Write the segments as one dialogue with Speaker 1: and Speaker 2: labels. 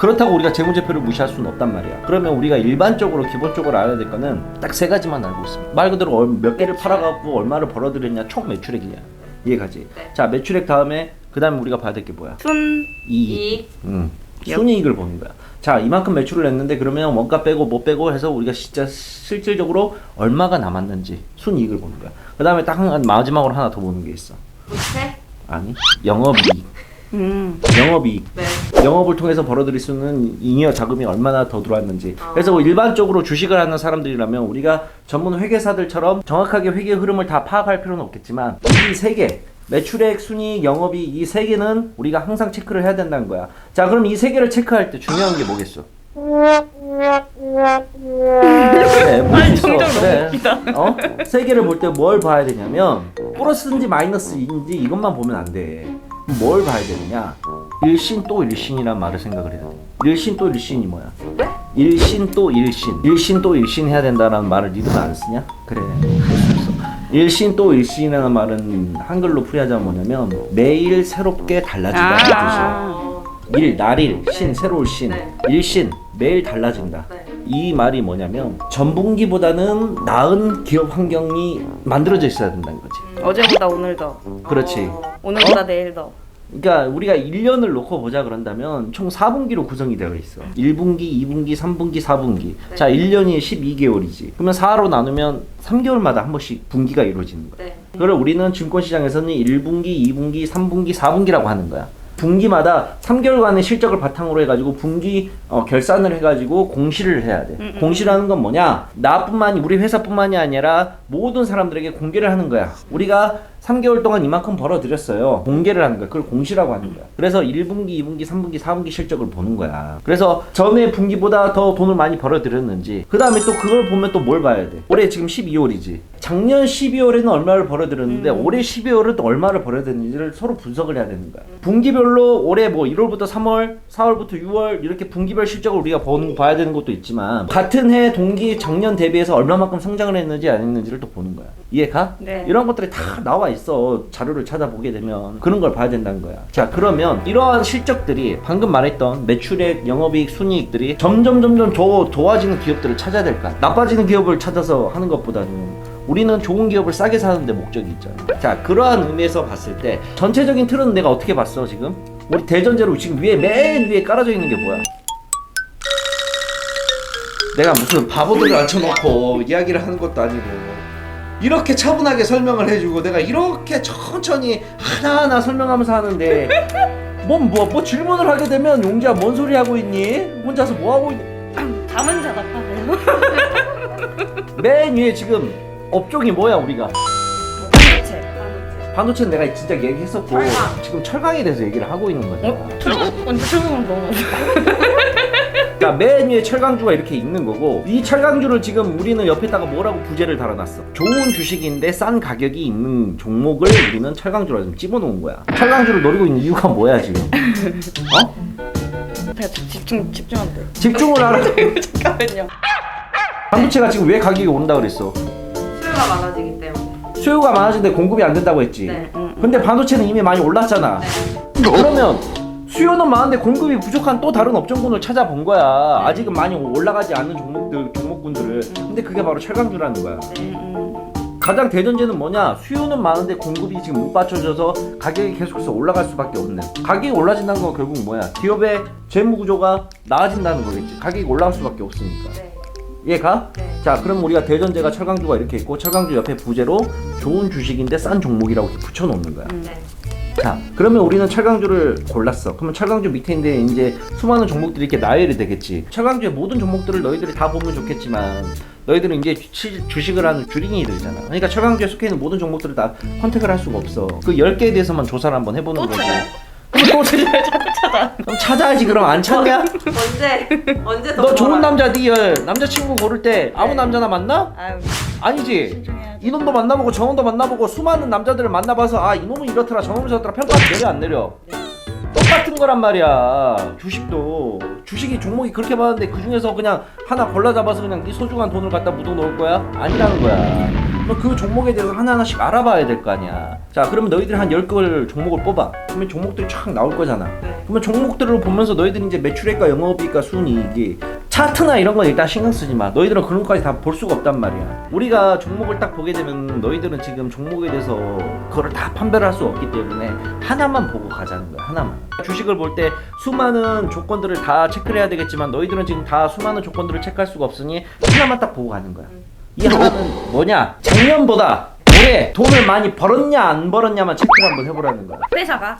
Speaker 1: 그렇다고 우리가 재무제표를 무시할 수는 없단 말이야. 그러면 우리가 일반적으로 기본적으로 알아야 될 거는 딱 세 가지만 알고 있습니다. 말 그대로 얼- 몇 개를 팔아갖고 얼마를 벌어들였냐 총 매출액이야. 이해가지?
Speaker 2: 네.
Speaker 1: 자 매출액 다음에 그 다음에 우리가 봐야 될 게 뭐야?
Speaker 3: 순
Speaker 1: 이익. 음. 순이익을 보는 거야. 자 이만큼 매출을 냈는데 그러면 원가 빼고 뭐 빼고 해서 우리가 진짜 실질적으로 얼마가 남았는지 순이익을 보는 거야. 그 다음에 딱 한- 마지막으로 하나 더 보는 게 있어.
Speaker 2: 부채.
Speaker 1: 아니 영업이익.
Speaker 3: 음.
Speaker 1: 영업이익.
Speaker 2: 네.
Speaker 1: 영업을 통해서 벌어들일 수 있는 잉여 자금이 얼마나 더 들어왔는지.
Speaker 2: 아.
Speaker 1: 그래서 뭐 일반적으로 주식을 하는 사람들이라면 우리가 전문 회계사들처럼 정확하게 회계 흐름을 다 파악할 필요는 없겠지만 이 세 개. 매출액, 순이익, 영업이익 이 세 개는 우리가 항상 체크를 해야 된다는 거야. 자, 그럼 이 세 개를 체크할 때 중요한 게 뭐겠어? 그래, 뭐 있어.
Speaker 3: 정정 너무
Speaker 1: 그래.
Speaker 3: 웃기다.
Speaker 1: 어? 세 개를 볼 때 뭘 봐야 되냐면 플러스인지 마이너스인지 이것만 보면 안 돼. 뭘 봐야 되느냐? 일신 또 일신이란 말을 생각을 해야 돼. 일신 또 일신이 뭐야? 일신 또 일신. 일신 또 일신 해야 된다라는 말을 니들은 안 쓰냐? 그래. 일신 또 일신이라는 말은 한글로 풀이하자면 뭐냐면 매일 새롭게 달라진다는.
Speaker 3: 아.
Speaker 2: 어,
Speaker 1: 일, 날일, 신, 새로울 신,
Speaker 2: 네.
Speaker 1: 일신, 매일 달라진다.
Speaker 2: 네.
Speaker 1: 이 말이 뭐냐면 전분기보다는 나은 기업 환경이 만들어져 있어야 된다는 거지.
Speaker 3: 어제보다 오늘 더.
Speaker 1: 그렇지.
Speaker 2: 어,
Speaker 3: 오늘보다 내일 더.
Speaker 1: 그러니까 우리가 1년을 놓고 보자 그런다면 총 4분기로 구성이 되어 있어. 1분기, 2분기, 3분기, 4분기.
Speaker 2: 네.
Speaker 1: 자, 1년이 12개월이지. 그러면 4로 나누면 3개월마다 한 번씩 분기가 이루어지는 거야.
Speaker 2: 네.
Speaker 1: 그걸 우리는 증권시장에서는 1분기, 2분기, 3분기, 4분기라고 하는 거야. 분기마다 3개월간의 실적을 바탕으로 해가지고 분기 어, 결산을 해가지고 공시를 해야 돼.
Speaker 3: 음, 음.
Speaker 1: 공시라는 건 뭐냐? 나뿐만이 우리 회사뿐만이 아니라 모든 사람들에게 공개를 하는 거야. 우리가 3개월 동안 이만큼 벌어들였어요. 공개를 하는 거야. 그걸 공시라고 하는 거야. 그래서 1분기, 2분기, 3분기, 4분기 실적을 보는 거야. 그래서 전에 분기보다 더 돈을 많이 벌어들였는지. 그 다음에 또 그걸 보면 또 뭘 봐야 돼? 올해 지금 12월이지. 작년 12월에는 얼마를 벌어들였는데
Speaker 3: 음.
Speaker 1: 올해 12월은 또 얼마를 벌어들였는지를 서로 분석을 해야 되는 거야. 분기별로 올해 뭐 1월부터 3월, 4월부터 6월 이렇게 분기별 실적을 우리가 본, 봐야 되는 것도 있지만 같은 해 동기 작년 대비해서 얼마만큼 성장을 했는지 안 했는지를 또 보는 거야. 이해가?
Speaker 3: 네.
Speaker 1: 이런 것들이 다 나와 있어. 자료를 찾아보게 되면 그런 걸 봐야 된다는 거야. 자, 그러면 이러한 실적들이 방금 말했던 매출액, 영업이익, 순이익들이 점점 점점 더 좋아지는 기업들을 찾아야 될까? 나빠지는 기업을 찾아서 하는 것보다는 우리는 좋은 기업을 싸게 사는 데 목적이 있잖아. 자, 그러한 의미에서 봤을 때 전체적인 틀은 내가 어떻게 봤어, 지금? 우리 대전제로 지금 위에 맨 위에 깔아져 있는 게 뭐야? 내가 무슨 바보들을 앉혀놓고 이야기를 하는 것도 아니고 이렇게 차분하게 설명을 해주고 내가 이렇게 천천히 하나하나 설명하면서 하는데 뭔뭐 뭐 질문을 하게 되면 용지야 뭔 소리 하고 있니? 혼자서 뭐 하고 있니?
Speaker 3: 잠은 자답하네요.
Speaker 1: 맨 위에 지금 업종이 뭐야 우리가
Speaker 3: 반도체.
Speaker 2: 반도체.
Speaker 1: 반도체는 내가 진짜 얘기했었고
Speaker 2: 철강.
Speaker 1: 지금 철강에 대해서 얘기를 하고 있는 거야.
Speaker 3: 어? 철강? 언제 철강을 너무.
Speaker 1: 그러니까 맨 위에 철강주가 이렇게 있는 거고 이 철강주를 지금 우리는 옆에다가 뭐라고 부제를 달아놨어 좋은 주식인데 싼 가격이 있는 종목을 우리는 철강주로 좀 집어놓은 거야 철강주를 노리고 있는 이유가 뭐야 지금 어?
Speaker 3: 제가 집중 돼요.
Speaker 1: 집중을 하라
Speaker 3: 잠깐만요.
Speaker 1: 반도체가 지금 왜 가격이 오른다 그랬어
Speaker 2: 수요가 많아지기 때문에.
Speaker 1: 수요가 많아지는데 공급이 안 된다고 했지
Speaker 2: 네.
Speaker 3: 응.
Speaker 1: 근데 반도체는 이미 많이 올랐잖아 그러면 수요는 많은데 공급이 부족한 또 다른 업종군을 찾아본 거야 아직은 많이 올라가지 않는 종목들 종목군들을 근데 그게 바로 철강주라는 거야
Speaker 2: 네.
Speaker 3: 음,
Speaker 1: 가장 대전제는 뭐냐? 수요는 많은데 공급이 지금 못 받쳐져서 가격이 계속해서 올라갈 수밖에 없는. 가격이 올라진다는 건 결국 뭐야? 기업의 재무 구조가 나아진다는 거겠지. 가격이 올라갈 수밖에 없으니까.
Speaker 2: 네.
Speaker 1: 이해가?
Speaker 2: 네.
Speaker 1: 자, 그럼 우리가 대전제가 철강주가 이렇게 있고 철강주 옆에 부제로 좋은 주식인데 싼 종목이라고 이렇게 붙여놓는 거야.
Speaker 3: 음.
Speaker 2: 네.
Speaker 1: 자, 그러면 우리는 철강주를 골랐어. 그러면 철강주 밑에 있는데 이제 수많은 종목들이 이렇게 나열이 되겠지. 철강주의 모든 종목들을 너희들이 다 보면 좋겠지만 너희들은 이제 주- 주식을 하는 주린이들이잖아. 그러니까 철강주에 속해 있는 모든 종목들을 다 컨택을 할 수가 없어. 그 10개에 대해서만 조사를 한번 해보는
Speaker 3: 또
Speaker 1: 거지. 그럼 또 찾아.
Speaker 3: 자꾸 찾아.
Speaker 1: 찾아야지. 그럼 안 찾냐?
Speaker 2: 언제 언제 더
Speaker 1: 너 좋은? 남자 네 여- 남자친구 고를 때 아무
Speaker 2: 네.
Speaker 1: 남자나 만나?
Speaker 3: 아유
Speaker 1: 아니지.
Speaker 3: 신중해야지.
Speaker 1: 이놈도 만나보고 저놈도 만나보고 수많은 남자들을 만나봐서 아 이놈은 이렇더라 저놈은 저렇더라 평가 내려 안 내려
Speaker 3: 네.
Speaker 1: 똑같은 거란 말이야 주식도 주식이 종목이 그렇게 많은데 그 중에서 그냥 하나 골라 잡아서 그냥 네 소중한 돈을 갖다 묻어 놓을 거야 아니라는 거야 그 종목에 대해서 하나하나씩 알아봐야 될 거 아니야. 자, 그러면 너희들이 한 10개를 종목을 뽑아. 그러면 종목들이 쫙 나올 거잖아.
Speaker 2: 네.
Speaker 1: 그러면 종목들을 보면서 너희들이 이제 매출액과 영업이익과 순이익이 차트나 이런 건 일단 신경 쓰지 마. 너희들은 그런 것까지 다 볼 수가 없단 말이야. 우리가 종목을 딱 보게 되면 너희들은 지금 종목에 대해서 그거를 다 판별을 할수 없기 때문에 하나만 보고 가자는 거야. 하나만. 주식을 볼 때 수많은 조건들을 다 체크를 해야 되겠지만 너희들은 지금 다 수많은 조건들을 체크할 수가 없으니 하나만 딱 보고 가는 거야. 이 하나는 뭐냐? 작년보다 올해 돈을 많이 벌었냐 안 벌었냐만 체크를 한번 해보라는 거야.
Speaker 3: 회사가.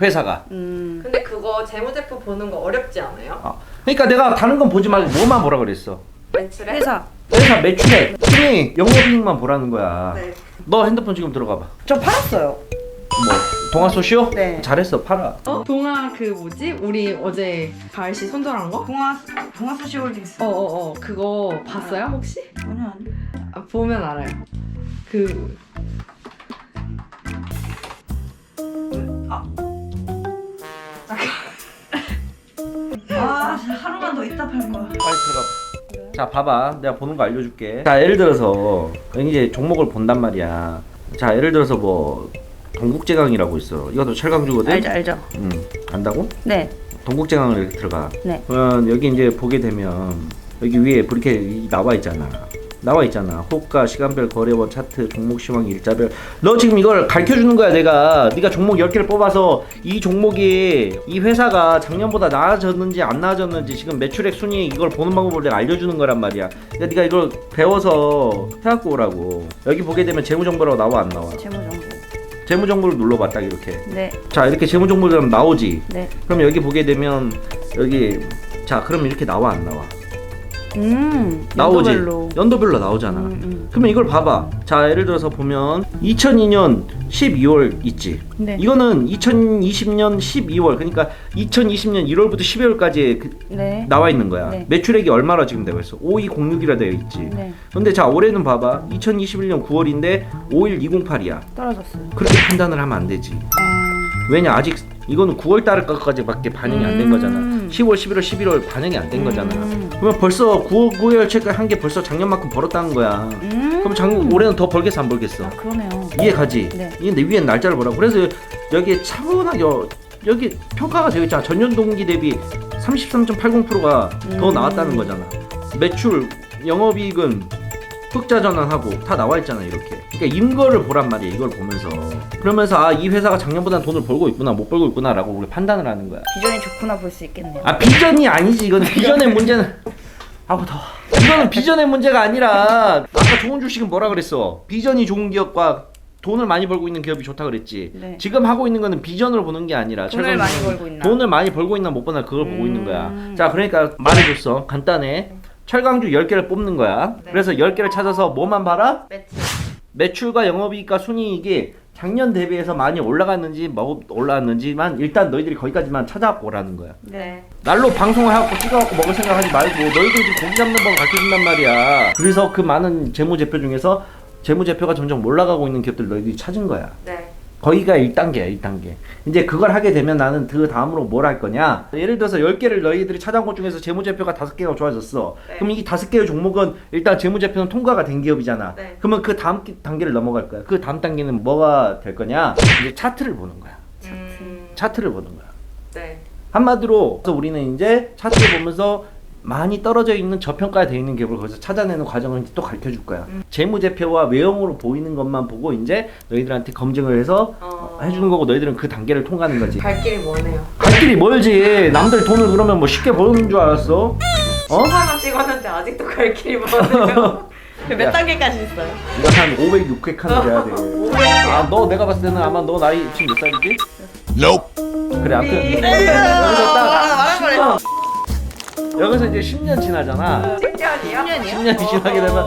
Speaker 1: 회사가.
Speaker 3: 음.
Speaker 2: 근데 그거 재무제표 보는 거 어렵지 않아요?
Speaker 1: 아, 그러니까 내가 다른 건 보지 말고 뭐만 보라 그랬어.
Speaker 2: 매출에?
Speaker 3: 회사.
Speaker 1: 회사 매출액, 순위, 영업이익만 보라는 거야.
Speaker 2: 네.
Speaker 1: 너 핸드폰 지금 들어가 봐.
Speaker 3: 저 팔았어요.
Speaker 1: 뭐 동아소시오?
Speaker 3: 네.
Speaker 1: 잘했어 팔아.
Speaker 4: 어? 동아 그 뭐지? 우리 어제 가을 씨 손절한 거?
Speaker 3: 동아 동아 소시홀딩스.
Speaker 4: 어어어 그거 봤어요 혹시?
Speaker 3: 아니 아니.
Speaker 4: 아, 보면 알아요. 그
Speaker 3: 아 하루만 더 있다 팔 거야.
Speaker 1: 빨리 들어가. 자 봐봐 내가 보는 거 알려줄게. 자 예를 들어서 이제 종목을 본단 말이야. 자 예를 들어서 뭐 동국제강이라고 있어. 이것도 철강주거든.
Speaker 3: 알죠 알죠.
Speaker 1: 음 안다고?
Speaker 3: 네.
Speaker 1: 동국제강을 이렇게 들어가.
Speaker 3: 네.
Speaker 1: 그러면 여기 이제 보게 되면 여기 위에 이렇게 나와 있잖아. 나와 있잖아. 호가, 시간별, 거래원, 차트, 종목 시황, 일자별. 너 지금 이걸 가르쳐 주는 거야, 내가. 네가 종목 10개를 뽑아서 이 종목이 이 회사가 작년보다 나아졌는지 안 나아졌는지 지금 매출액 순위 이걸 보는 방법을 내가 알려 주는 거란 말이야. 그러니까 네가 이걸 배워서 해 갖고 오라고. 여기 보게 되면 재무 정보라고 나와 안 나와?
Speaker 3: 재무 정보.
Speaker 1: 재무 정보를 눌러 봐 딱 이렇게.
Speaker 3: 네.
Speaker 1: 자, 이렇게 재무 정보들 나오지.
Speaker 3: 네.
Speaker 1: 그럼 여기 보게 되면 여기 자, 그럼 이렇게 나와 안 나와?
Speaker 3: 음.
Speaker 1: 나오지.
Speaker 3: 연도별로.
Speaker 1: 나오잖아.
Speaker 3: 음, 음.
Speaker 1: 그러면 이걸 봐봐. 자, 예를 들어서 보면 2002년 12월 있지.
Speaker 3: 네.
Speaker 1: 이거는 2020년 12월 그러니까 2020년 1월부터 12월까지 그
Speaker 3: 네.
Speaker 1: 나와 있는 거야.
Speaker 3: 네.
Speaker 1: 매출액이 얼마나 지금 되고 있어? 5206이라 되어 있지.
Speaker 3: 네.
Speaker 1: 근데 자, 올해는 봐봐. 2021년 9월인데 51208이야.
Speaker 3: 떨어졌어요.
Speaker 1: 그렇게 판단을 하면 안 되지.
Speaker 3: 아.
Speaker 1: 왜냐 아직 이거는 9월 달까지밖에 반영이 안된
Speaker 3: 음.
Speaker 1: 거잖아. 10월, 11월, 11월 반영이 안 된 거잖아.
Speaker 3: 음.
Speaker 1: 그러면 벌써 9, 9월 체크 한 게 벌써 작년만큼 벌었다는 거야.
Speaker 3: 음.
Speaker 1: 그럼 작년 올해는 더 벌겠어 안 벌겠어?
Speaker 3: 아 그러네요.
Speaker 1: 이해 가지?
Speaker 3: 네.
Speaker 1: 근데 위에 날짜를 보라고. 그래서 여기에 차분하게 어, 여기 평가가 되어 있잖아. 전년 동기 대비 33.80%가 더
Speaker 3: 음.
Speaker 1: 나왔다는 거잖아. 매출, 영업이익은 흑자 전환하고 다 나와 있잖아 이렇게. 그러니까 인거를 보란 말이야 이걸 보면서. 그러면서 아 이 회사가 작년보다 돈을 벌고 있구나 못 벌고 있구나 라고 우리 판단을 하는 거야.
Speaker 3: 비전이 좋구나 볼 수 있겠네요.
Speaker 1: 아 비전이 아니지 이건 비전의 문제는 아우 더워 이거는 비전의 문제가 아니라 아까 좋은 주식은 뭐라 그랬어 비전이 좋은 기업과 돈을 많이 벌고 있는 기업이 좋다 그랬지
Speaker 3: 네.
Speaker 1: 지금 하고 있는 거는 비전을 보는 게 아니라
Speaker 3: 돈을
Speaker 1: 철강
Speaker 3: 많이 벌고 있나?
Speaker 1: 돈을 많이 벌고 있나 못 벌나 그걸 보고
Speaker 3: 음.
Speaker 1: 있는 거야 자 그러니까 말해줬어 간단해 철강주 10개를 뽑는 거야
Speaker 2: 네.
Speaker 1: 그래서 10개를 찾아서 뭐만 봐라?
Speaker 2: 매출.
Speaker 1: 매출과 영업이익과 순이익이 작년 대비해서 많이 올라갔는지 뭐 올라왔는지만 일단 너희들이 거기까지만 찾아보라는 거야
Speaker 2: 네.
Speaker 1: 날로 방송을 하고 찍어갖고 먹을 생각하지 말고 너희들이 지금 고기 잡는 법 가르쳐준단 말이야 그래서 그 많은 재무제표 중에서 재무제표가 점점 올라가고 있는 기업들 너희들이 찾은 거야
Speaker 2: 네.
Speaker 1: 거기가 1단계야 1단계 이제 그걸 하게 되면 나는 그 다음으로 뭘 할 거냐 예를 들어서 10개를 너희들이 찾아온 것 중에서 재무제표가 5개가 좋아졌어
Speaker 2: 네.
Speaker 1: 그럼 이 5개의 종목은 일단 재무제표는 통과가 된 기업이잖아
Speaker 2: 네.
Speaker 1: 그러면 그 다음 기- 단계를 넘어갈 거야 그 다음 단계는 뭐가 될 거냐 이제 차트를 보는 거야
Speaker 2: 음.
Speaker 1: 차트를 보는 거야
Speaker 2: 네.
Speaker 1: 한마디로 그래서 우리는 이제 차트를 보면서 많이 떨어져 있는 저평가에 돼 있는 기업을 거기서 찾아내는 과정을 이제 또 가르쳐 줄 거야.
Speaker 2: 음.
Speaker 1: 재무제표와 외형으로 보이는 것만 보고 이제 너희들한테 검증을 해서
Speaker 2: 어.
Speaker 1: 해주는 거고 너희들은 그 단계를 통과하는 거지.
Speaker 2: 갈 길이 머네요.
Speaker 1: 갈 길이 멀지. 남들 돈을 그러면 뭐 쉽게 버는 줄 알았어? 어?
Speaker 2: 하나 찍었는데 아직도 갈 길이 머네요.
Speaker 3: 몇
Speaker 1: 야.
Speaker 3: 단계까지 있어요?
Speaker 1: 이거 한 500, 600칸 돼야 돼.
Speaker 2: 500.
Speaker 1: 아, 너 내가 봤을 때는 아마 너 나이 지금 몇 살이지? 그래, 아무튼
Speaker 2: 네.
Speaker 1: 여기서 딱
Speaker 3: 말해버려.
Speaker 1: 10년, 여기서 이제 10년 지나잖아.
Speaker 2: 10년이요?
Speaker 1: 10년이 지나게 되면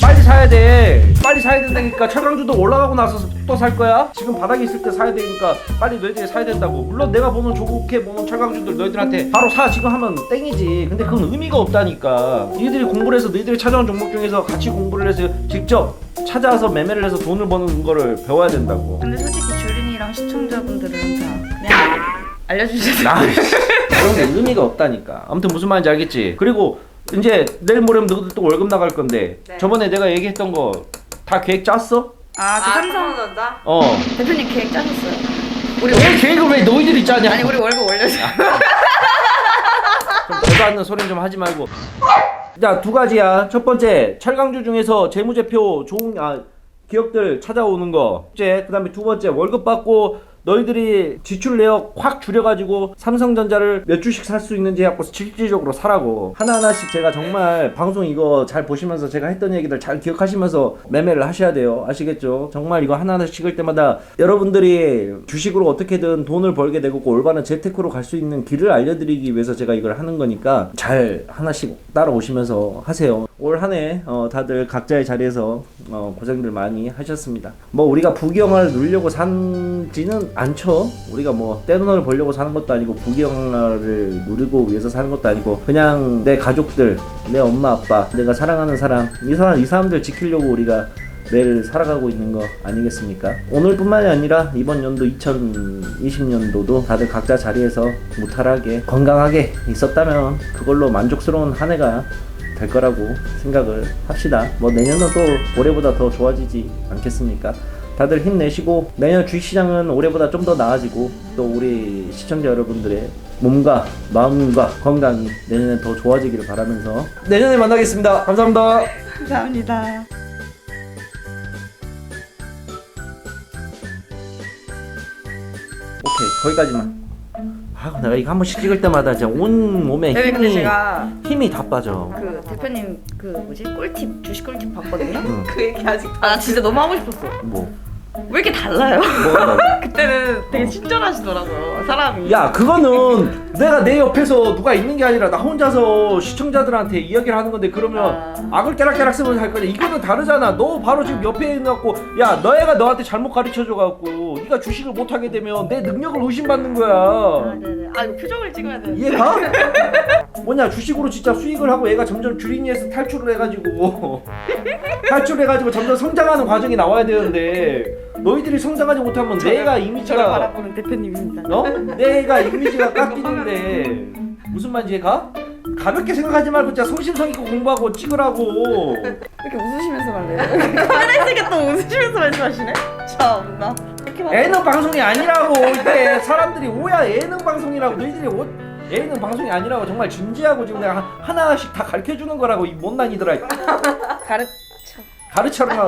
Speaker 1: 빨리 사야 돼. 빨리 사야 된다니까. 철강주도 올라가고 나서 또 살 거야. 지금 바닥에 있을 때 사야 되니까 빨리 너희들이 사야 된다고. 물론 내가 보는 좋게 보는 철강주들 너희들한테 바로 사 지금 하면 땡이지. 근데 그건 의미가 없다니까. 너희들이 공부를 해서 너희들이 찾아온 종목 중에서 같이 공부를 해서 직접 찾아서 매매를 해서 돈을 버는 거를 배워야 된다고.
Speaker 3: 근데 솔직히 주린이랑 시청자분들은 다 그냥 알려주셔서
Speaker 1: 나 그런 게 의미가 없다니까. 아무튼 무슨 말인지 알겠지. 그리고 이제 내일 모레면 너희들 또 월급 나갈 건데
Speaker 2: 네.
Speaker 1: 저번에 내가 얘기했던 거 다 계획 짰어?
Speaker 4: 아, 그
Speaker 2: 아,
Speaker 4: 삼성
Speaker 2: 삼성전자?
Speaker 1: 어.
Speaker 4: 대표님 계획 짜셨어요. 우리
Speaker 1: 왜 계획을 왜 너희들이 짜냐?
Speaker 4: 아니 우리 월급 올려줘.
Speaker 1: 좀 대도 않는 소리는 좀 하지 말고. 자, 두 가지야. 첫 번째, 철강주 중에서 재무제표 좋은 아 기업들 찾아오는 거. 둘째, 그 다음에 두 번째, 월급 받고 너희들이 지출 내역 확 줄여가지고 삼성전자를 몇 주씩 살 수 있는지 해갖고 실질적으로 사라고. 하나하나씩 제가 정말 방송 이거 잘 보시면서 제가 했던 얘기들 잘 기억하시면서 매매를 하셔야 돼요. 아시겠죠? 정말 이거 하나하나씩 찍을 때마다 여러분들이 주식으로 어떻게든 돈을 벌게 되고 그 올바른 재테크로 갈 수 있는 길을 알려드리기 위해서 제가 이걸 하는 거니까 잘 하나씩 따라오시면서 하세요. 올 한해 어, 다들 각자의 자리에서 어, 고생들 많이 하셨습니다 뭐 우리가 부경을 누리려고 산지는 않죠 우리가 뭐 떼돈을 벌려고 사는 것도 아니고 부경을 누리고 위해서 사는 것도 아니고 그냥 내 가족들 내 엄마 아빠 내가 사랑하는 사람 이 사람 이 사람들 지키려고 우리가 매일 살아가고 있는 거 아니겠습니까? 오늘뿐만이 아니라 이번 연도 2020년도도 다들 각자 자리에서 무탈하게 건강하게 있었다면 그걸로 만족스러운 한 해가 될 거라고 생각을 합시다. 뭐 내년은 또 올해보다 더 좋아지지 않겠습니까? 다들 힘내시고 내년 주식시장은 올해보다 좀 더 나아지고 또 우리 시청자 여러분들의 몸과 마음과 건강이 내년에 더 좋아지기를 바라면서 내년에 만나겠습니다. 감사합니다.
Speaker 4: 감사합니다.
Speaker 1: 오케이 거기까지만. 아 내가 이거 한 번씩 찍을 때마다 진짜 온 몸에
Speaker 4: 여기 근데
Speaker 1: 힘이
Speaker 4: 제가
Speaker 1: 힘이 다 빠져.
Speaker 4: 그 대표님 그 뭐지 꿀팁 주식 꿀팁 봤거든요.
Speaker 1: 응.
Speaker 2: 그 얘기 아직
Speaker 4: 아 나 진짜 너무 하고 싶었어.
Speaker 1: 뭐
Speaker 4: 왜 이렇게 달라요?
Speaker 1: 뭐가 나?
Speaker 4: 그때는 되게 친절하시더라고요 사람이.
Speaker 1: 야 그거는 내가 내 옆에서 누가 있는 게 아니라 나 혼자서 시청자들한테 이야기를 하는 건데 그러면
Speaker 4: 아.
Speaker 1: 악을 깨락깨락 쓰면서 할 거냐 이거는 다르잖아 너 바로 지금 옆에 있는갖고 야 너애가 너한테 잘못 가르쳐줘갖고 네가 주식을 못하게 되면 내 능력을 의심받는
Speaker 4: 아,
Speaker 1: 거야
Speaker 4: 네네. 아 이거 표정을 찍어야 돼.
Speaker 1: 이해가? 뭐냐 주식으로 진짜 수익을 하고 얘가 점점 주린이에서 탈출을 해가지고 탈출을 해가지고 점점 성장하는 과정이 나와야 되는데 너희들이 성장하지 못하면 내가
Speaker 4: 저를
Speaker 1: 이미지가
Speaker 4: 바라보는 대표님입니다.
Speaker 1: 어? 내가 이미지가 깎이는데 무슨 말인지 이해가? 가볍게 생각하지 말고 진짜 성심성의껏 공부하고 찍으라고
Speaker 4: 이렇게 웃으시면서 말해요. 카메라 있으니까 또 웃으시면서 말씀하시네. 참나. 이렇게
Speaker 1: 예능 방송이 아니라고 이게 사람들이 오야 예능 방송이라고 너희들이 오, 예능 방송이 아니라고 정말 진지하고 지금 내가 하- 하나씩 다 가르쳐 주는 거라고 이 못난 이들아
Speaker 4: 가르쳐.
Speaker 1: 가르쳐라